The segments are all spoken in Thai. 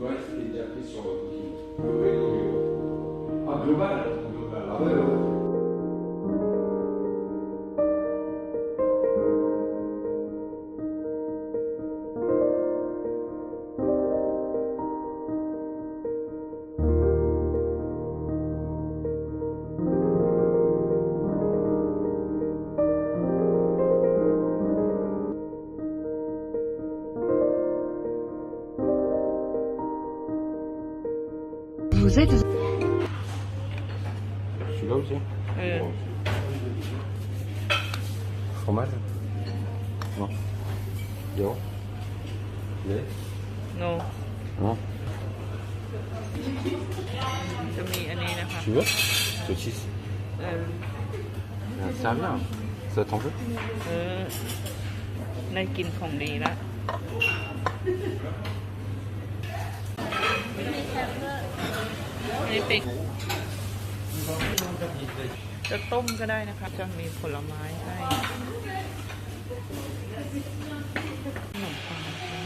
Ouais, c'était sur votre booking. Global ou Global Ah, global Global, ah. Tu veux Saucisse เออ Ça vient Ça t'en veut เออได้กินของดีละนี่เป็กจะต้มก็ได้นะคะ จะมีผลไม้ให้ขนมปังนะคะ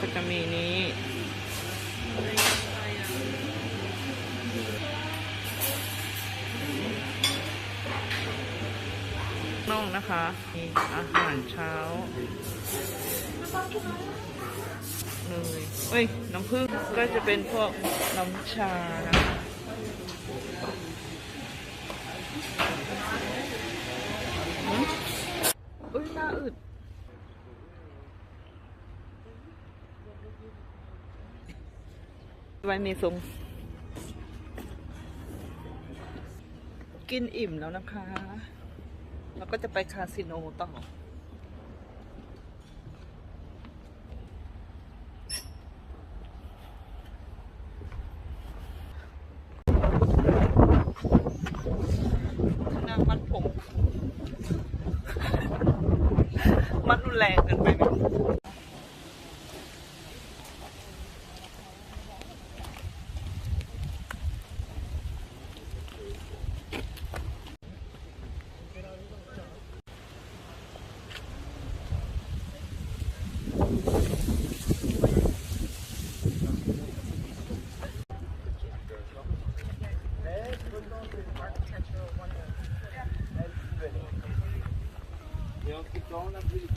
ก็จะมีนี้ นะคะมีอาหารเช้าเลยเฮ้ย น้ำผึ้งก็จะเป็นพวกน้ำชานะคะอุ้ยหน้าอึดไว้มีทรงกินอิ่มแล้วนะคะ แล้วก็จะไปคาสิโนต่อ Oh, that's really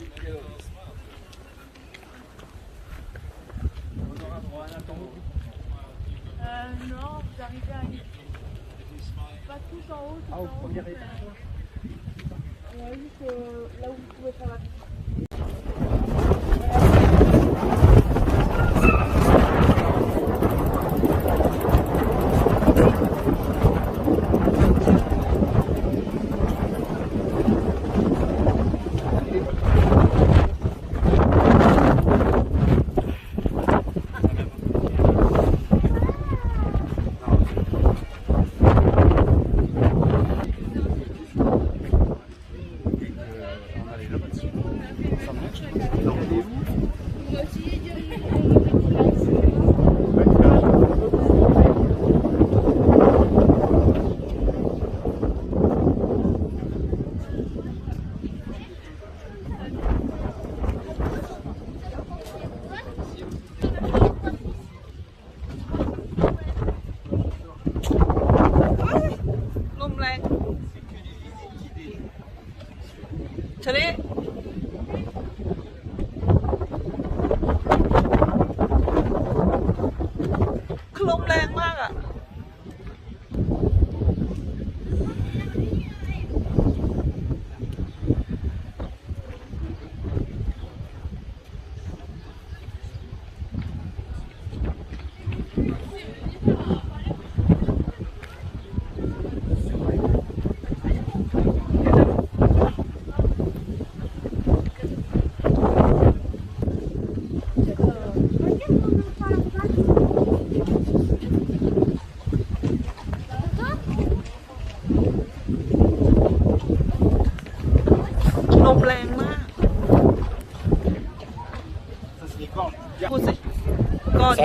ชะ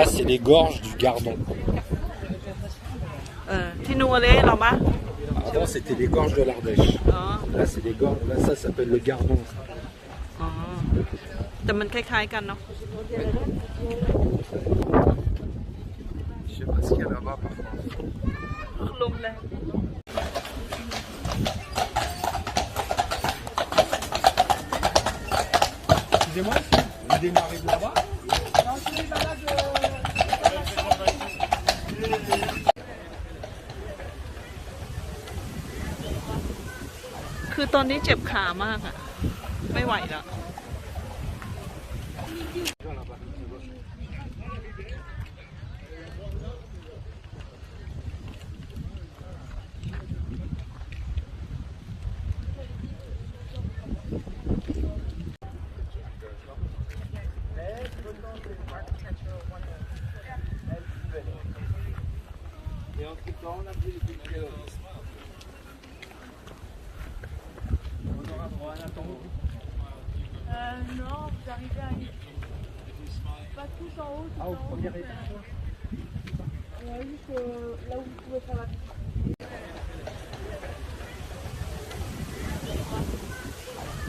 c'est les gorges du Gardon. là-bas? Avant, c'était les gorges de l'Ardèche. Là, c'est les gorges. Là, ça s'appelle le Gardon. Je sais pas ce qu'il y a là-bas, par contre. Excusez-moi, vous démarrez. คือตอนนี้เจ็บขามากอะไม่ไหวแล้ว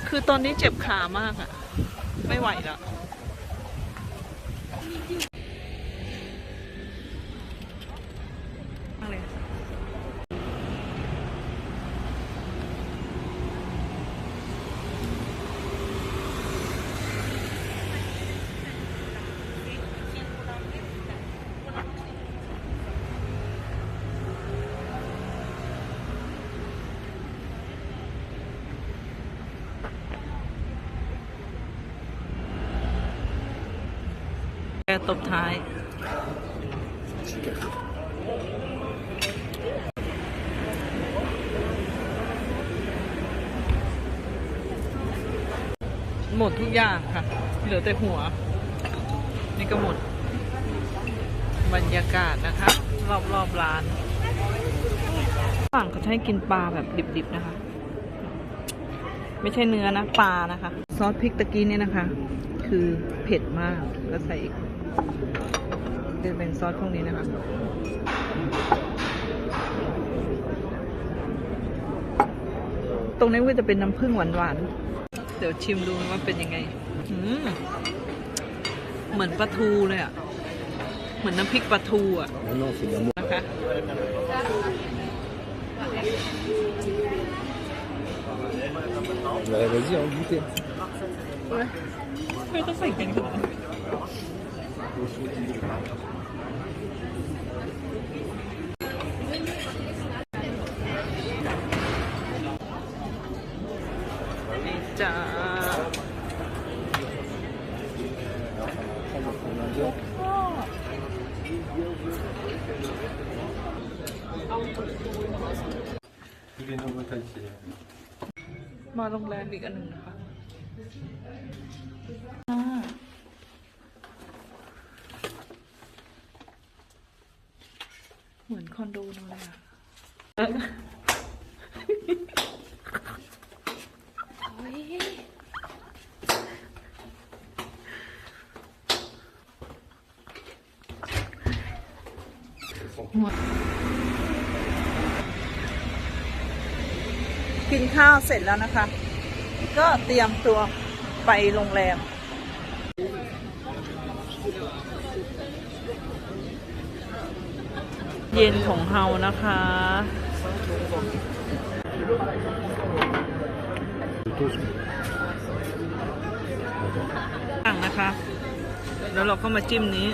คือตอนนี้เจ็บขามากอะไม่ไหวแล้ว ตบท้าย หมดทุกอย่างค่ะ เหลือแต่หัว นี่ก็หมด บรรยากาศนะคะ รอบรอบร้านฝั่งเขาให้กินปลาแบบดิบๆนะคะ ไม่ใช่เนื้อนะ ปลานะคะ ซอสพริกตะกี้เนี่ยนะคะ คือเผ็ดมาก แล้วใส่ จะเป็นซอสพวกนี้นะคะตรงนี้ก็จะเป็นน้ำผึ้งหวานๆ เดี๋ยวชิมดูว่าเป็นยังไงอืมเหมือนปลาทูเลยอะ่ะ เหมือนน้ำพริกปลาทูอะ Non, c'est de l'amour. นะคะ Vas-y, en goûter. ไม่ต้องใส่กันก่อ นนี่จ้า Tous les nouveaux ici. มาโรงแรมอีกอันหนึ่งนะคะอ่าเหมือน คอนโดนเลยอะโอ้ยหมดกินข้าวเสร็จแล้วนะคะ ก็เตรียมตัวไปโรงแรม เย็นของเฮานะคะต่างนะคะ แล้วเราก็มาจิ้มนี้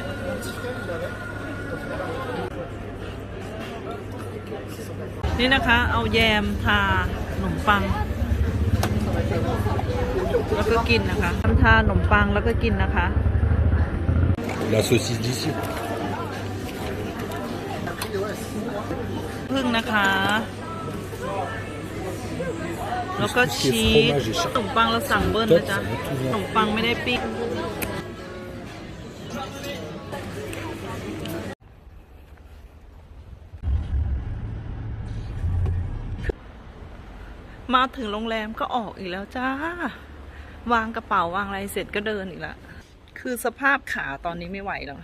นี่นะคะ เอาแยมทาขนมปัง แล้วก็กินนะคะทำทาขนมปังแล้วก็กินนะคะ La saucisse d'ici. พึ่งนะคะ แล้วก็ชีสขนมปังเราสั่งเบิ้ลนะจ๊ะขนมปังไม่ได้ปิ้งมาถึงโรงแรมก็ออกอีกแล้วจ้า วางกระเป๋าวางอะไรเสร็จก็เดินอีกแล้ว คือสภาพขาตอนนี้ไม่ไหวแล้ว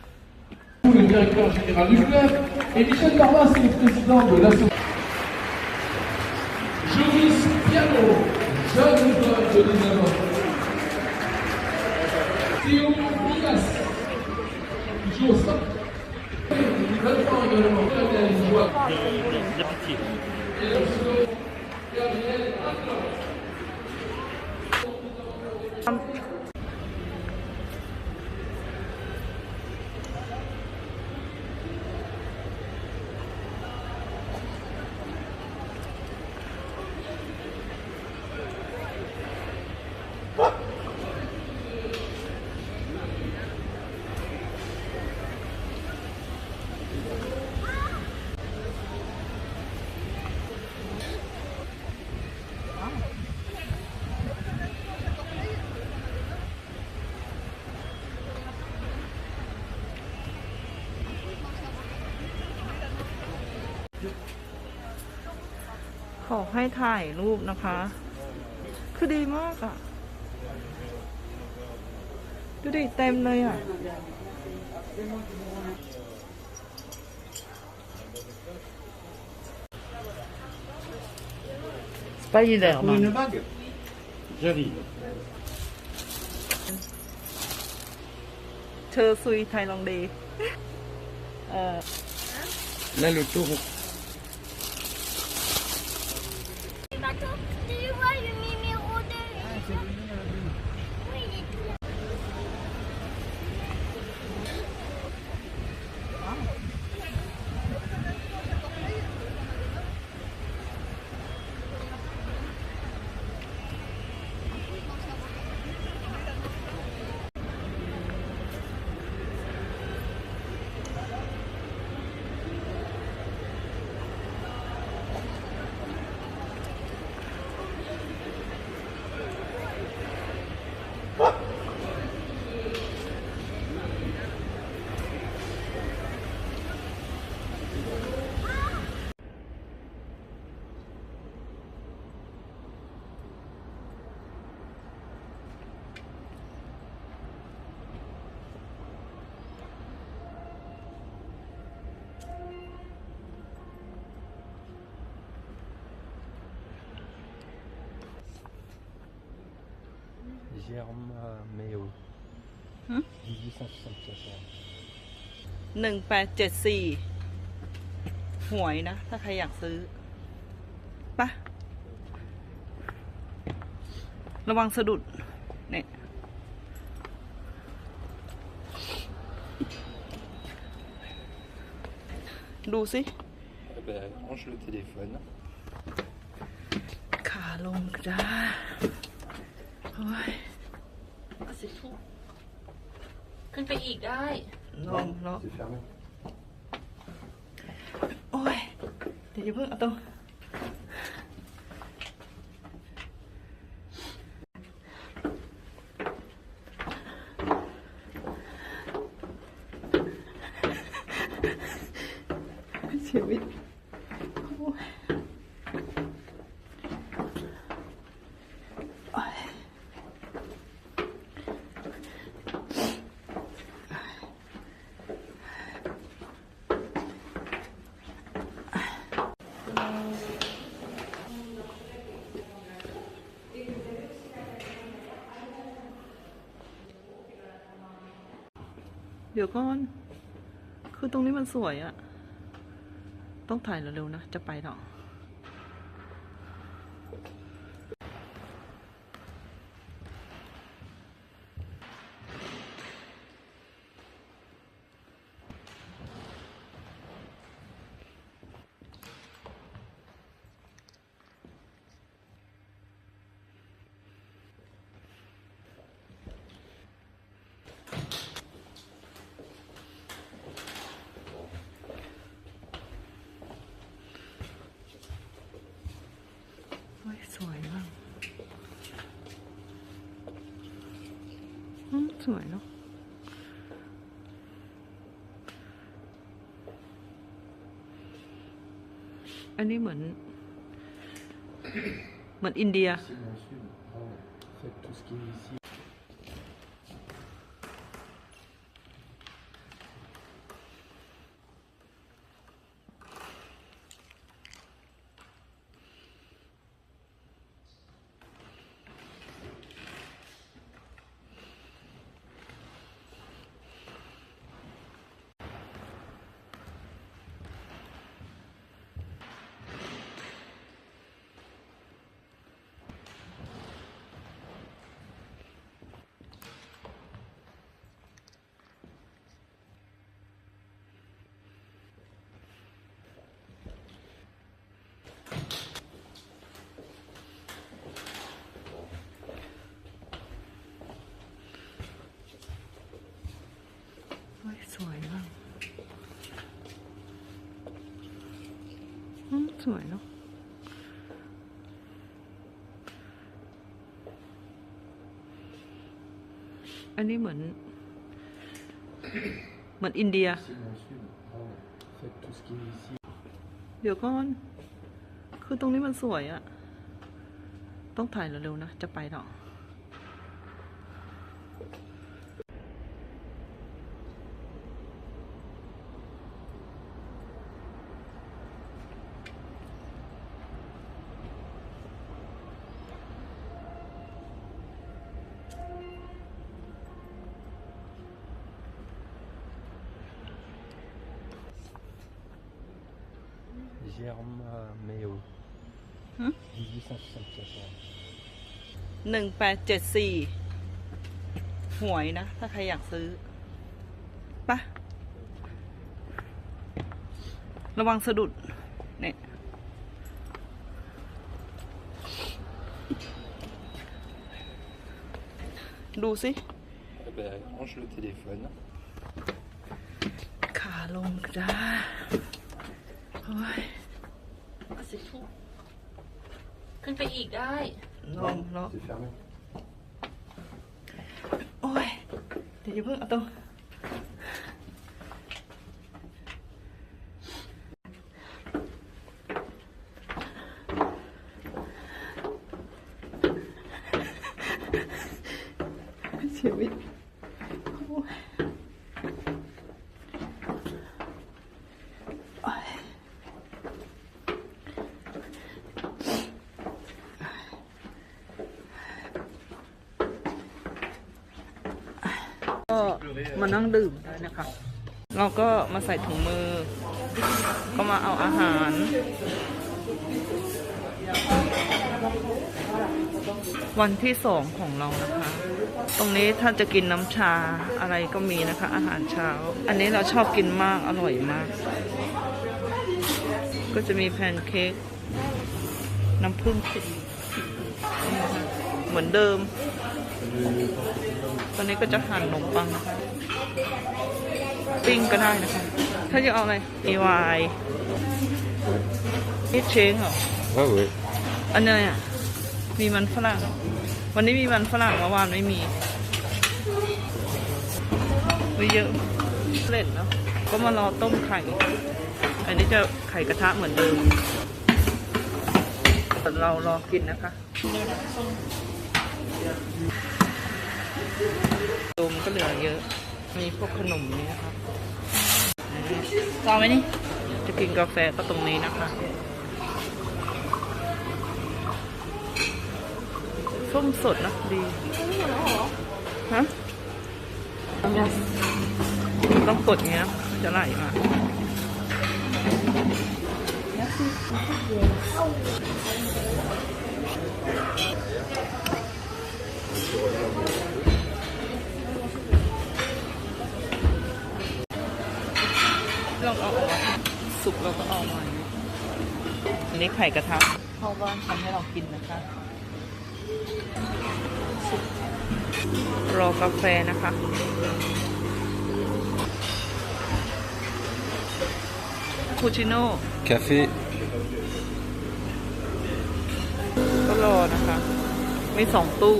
le directeur général du club, et Michel Tarmas le président de l'association. Joris Piano, jeune joueur de 19 ans. Théo Bonas, qui joue au centre. ขอให้ถ่ายรูปนะคะ คือดีมากอะ่ะ ดูดิเต็มเลยอะ Spider Une bague J'arrive. เชอซุยไทยลองดีเอ่อ Là, le taureau. Germaméo. Hein 1874. หนึ่งแปดเจ็ดสี่หวยนะ ถ้าใครอยากซื้อปะระวังสะดุด เนี่ย ดูสิ Eh ben, range le téléphone. ขาลงจ้าโอ้ย สิทุกขึ้นไปอีกได้ลงเนาะ C'est fermé. โอ้ยเดี๋ยวอย่าเพิ่งเอาตัวชี เดี๋ยวก่อน คือตรงนี้มันสวยอะ ต้องถ่ายเร็วๆนะ จะไปหรอ สวยเนาะอันนี้เหมือน เหมือนอินเดีย Ici, dans le sud. Faites tout ce qui est ici. สวยมากอืม สวยเนาะอันนี้เหมือน เหมือนอินเดีย เดี๋ยวก่อน คือตรงนี้มันสวยอะ ต้องถ่ายเร็วๆนะ จะไปหรอ Germain Méo. Hein 1874. หนึ่งแปดเจ็ดสี่หวยนะ ถ้าใครอยากซื้อปะระวังสะดุด เนี่ย ดูสิ Eh ben, range le téléphone. ขาลงจ้า โอ้ย Ah, c'est tout. ขึ้นไปอีกได้ ลองลอง C'est fermé. โอ้ย เดี๋ยวอย่าเพิ่งเอาตัวชีวิตโอ้ยโอ้ยก็ มานั่งดื่มได้นะคะ เราก็มาใส่ถุงมือ ก็มาเอาอาหาร วันที่สองของเรานะคะ ตรงนี้ถ้าจะกินน้ำชาอะไรก็มีนะคะ อาหารเช้า อันนี้เราชอบกินมากอร่อยมาก ก็จะมีแพนเค้กน้ำผึ้งนี่นะคะเหมือนเดิม ตอนนี้ก็จะหั่นขนมปังนะคะ ปิ้งก็ได้นะคะ ถ้าจะเอาอะไรมีไวน์นี่เชงเหรอ Ah ouais. อันเนี้ยอะ มีมันฝรั่ง วันนี้มีมันฝรั่งเมื่อวานไม่มีไม่เยอะเล่นเนาะ ก็มารอต้มไข่ อันนี้จะไข่กระทะเหมือนเดิมแต่เรารอกินนะคะตูมก็เหลือเยอะ มีพวกขนมนี้นะคะรอไหมนี่ จะกินกาแฟก็ตรงนี้นะคะส้มสดนะดีฮะต้องกดอย่างเงี้ย จะไหลมา ลองเอาออกมาสุกเราก็เอามาอย่างนี้อันนี้ไข่กระทะเข้าบ้านทำให้เรากินนะคะรอกาแฟนะคะ คูชิโน่ Café. ก็รอนะคะ มีสองตู้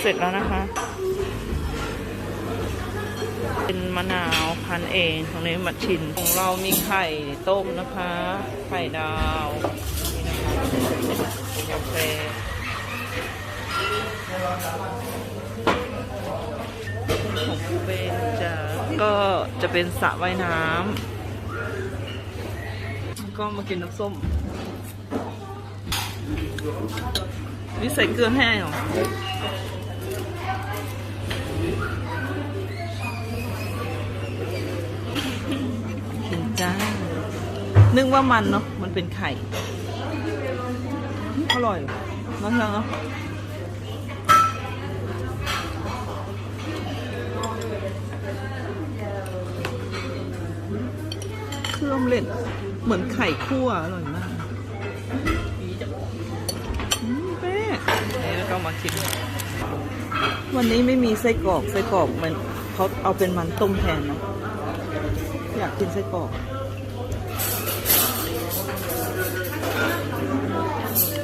เสร็จแล้วนะคะ เป็นมะนาวพันเองตรงนี้มัดชินของเรามีไข่ต้มนะคะ ไข่ดาวนี่นะคะกาแฟของคูเบนจะก็จะเป็นสระว่ายน้ำก็มากินน้ำส้มนี่ใส่เกลือแห้งหรอ นึกว่ามันเนาะมันเป็นไข่ อร่อยเนอะเนาะเครื่องเล่นเหมือนไข่คั่วอร่อยมากอืมแม่แล้วก็มากินวันนี้ไม่มีไส้กรอกไส้กรอกมันเขาเอาเป็นมันต้มแทนเนาะอยากกินไส้กรอก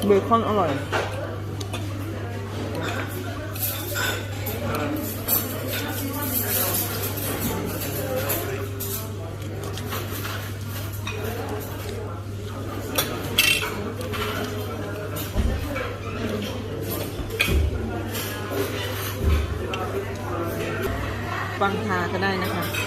เบคอนอร่อย ฟังทาก็ได้นะคะ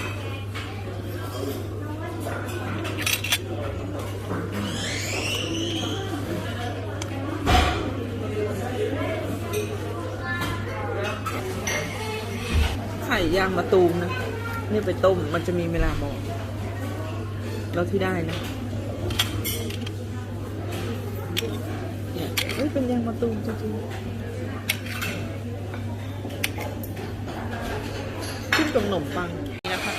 ยางมะตูมนะนี่ไปต้มมันจะมีเวลาบอกแล้วที่ได้นะเนี่ยเอ้ยเป็นยางมะตูมจริงๆขึ้นกับขนมปังนี่นะคะ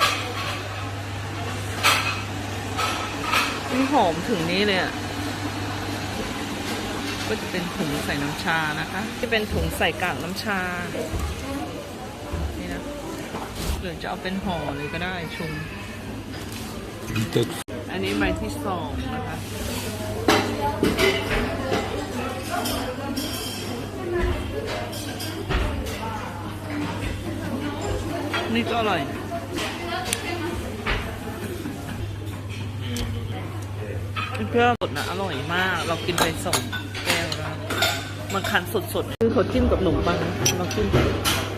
นี่หอมถึงนี้เลยอะก็จะเป็นถุงใส่น้ำชานะคะที่เป็นถุงใส่กากน้ำชา หรือจะเอาเป็นห่อเลยก็ได้ชุมอันนี้ใบที่สองนะคะนี่ก็อร่อย เพื่อสดนะอร่อยมาก เรากินไปสองแก้วแล้วมันคันสดๆ คือเขาจิ้มกับขนมปังนะเราจิ้ม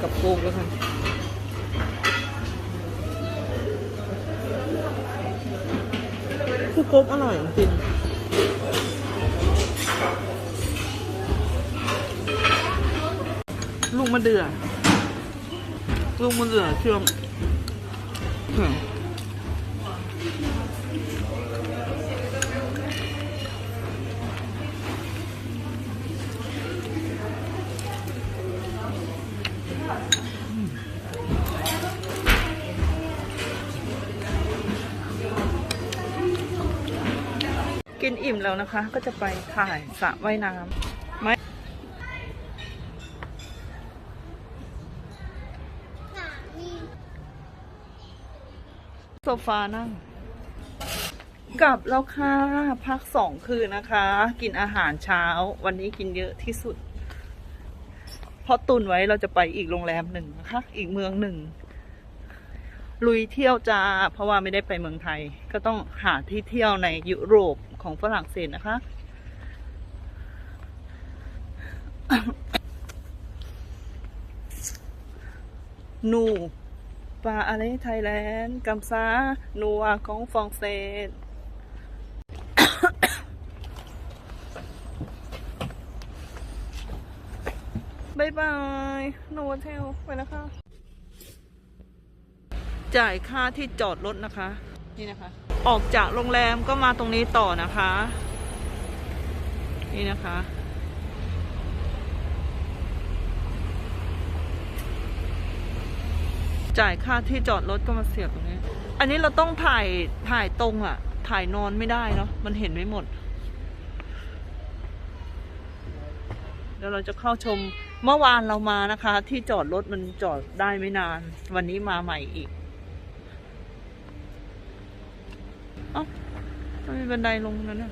กับโค้กแล้วกันคือ โค้กอร่อยจริงลูกมะเดื่อลูกมะเดื่อเชื่อม กินอิ่มแล้วนะคะ ก็จะไปถ่ายสระว่ายน้ำไม่โซฟานั่ง กลับแล้วค่ะ พักสองคืนนะคะ กินอาหารเช้า วันนี้กินเยอะที่สุด เพราะตุนไว้เราจะไปอีกโรงแรมหนึ่งนะคะ อีกเมืองหนึ่งลุยเที่ยวจ้า เพราะว่าไม่ได้ไปเมืองไทย ก็ต้องหาที่เที่ยวในยุโรป ของฝรั่งเศสนะคะ นูปลาอะไรไทยแลนด์กัมซานัวของฟรองเศสบายบายโนเทลไปแล้วค่ะ จ่ายค่าที่จอดรถนะคะ นี่นะคะ ออกจากโรงแรมก็มาตรงนี้ต่อนะคะ นี่นะคะ จ่ายค่าที่จอดรถก็มาเสียบตรงนี้ อันนี้เราต้องถ่ายถ่ายตรงอะถ่ายนอนไม่ได้เนาะมันเห็นไม่หมดเดี๋ยวเราจะเข้าชมเมื่อวานเรามานะคะ ที่จอดรถมันจอดได้ไม่นาน วันนี้มาใหม่อีก เอ้ามัน มีบันไดลงนั้นน่ะ